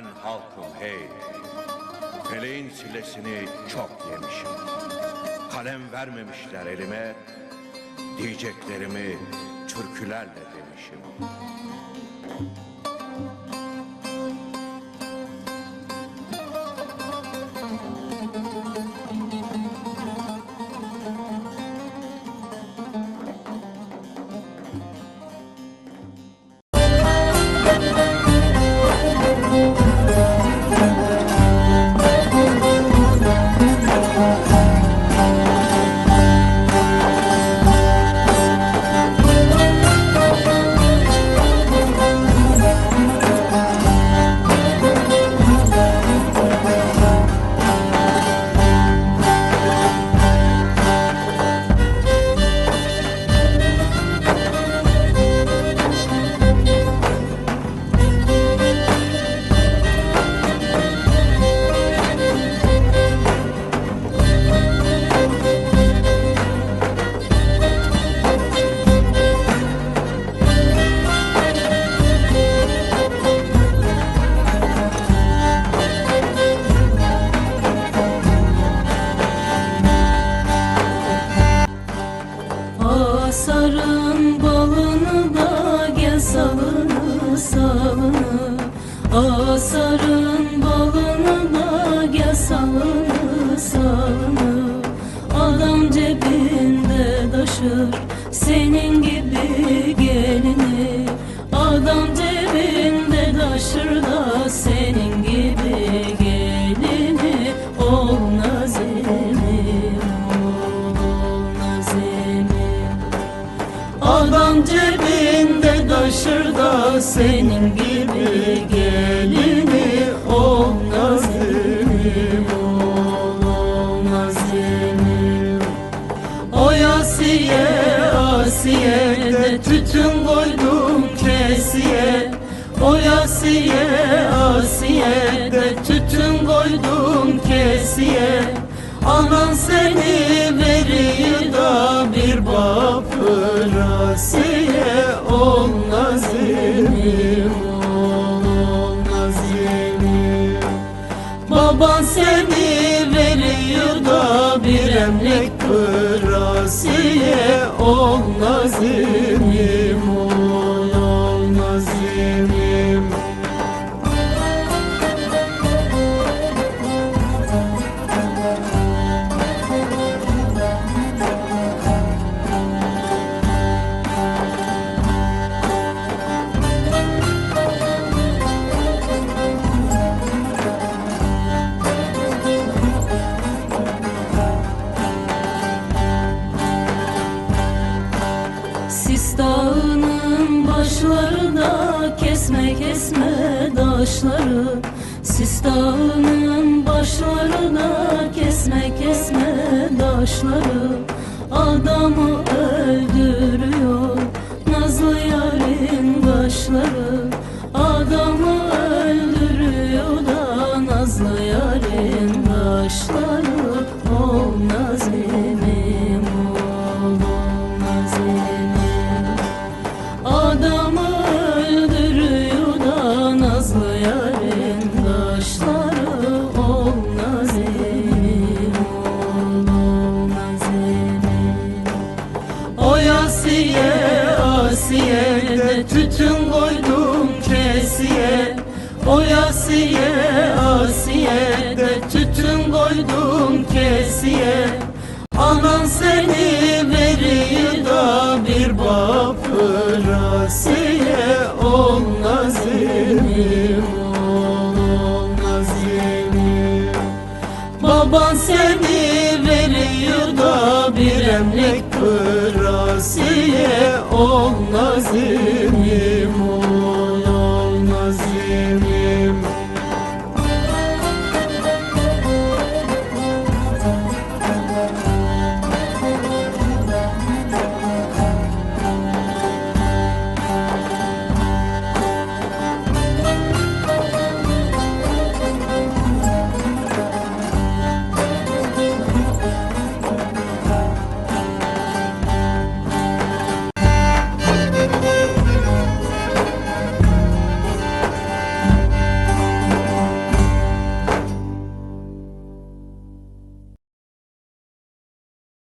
Ben halkım hey. Feleğin silesini çok yemişim. Kalem vermemişler elime. Diyeceklerimi türkülerle demişim. Asarın balını da gel salını salını. Adam cebinde taşır senin gibi gelini. Adam cebinde taşır da senin gibi gelini. Ol nazenim, ol nazenim Adam cebinde da senin gibi gelini Ol nazenim, ol nazenim Oy Asiye, Asiye de tütün koydum kesiye. Oy Asiye, Asiye de tütün koydum kesiye. Anan seni veriyor Baban seni veriyor da bir emlak kırasiye Ol nazenim, ol, ol kesme kesme daşları. Sis dağının başları da kesme kesme daşları. Adamı öldürüyor nazlı yarın kaşları Adamı öldürüyor da nazlı yarın kaşları Ol nazimim de tütün koydum kesiye Oy Asiye, Asiye de tütün koydum kesiye. Anan seni veriyor da bir bakır Asiye Baban seni veriyor da bir emlak kırasiye Ol nazenim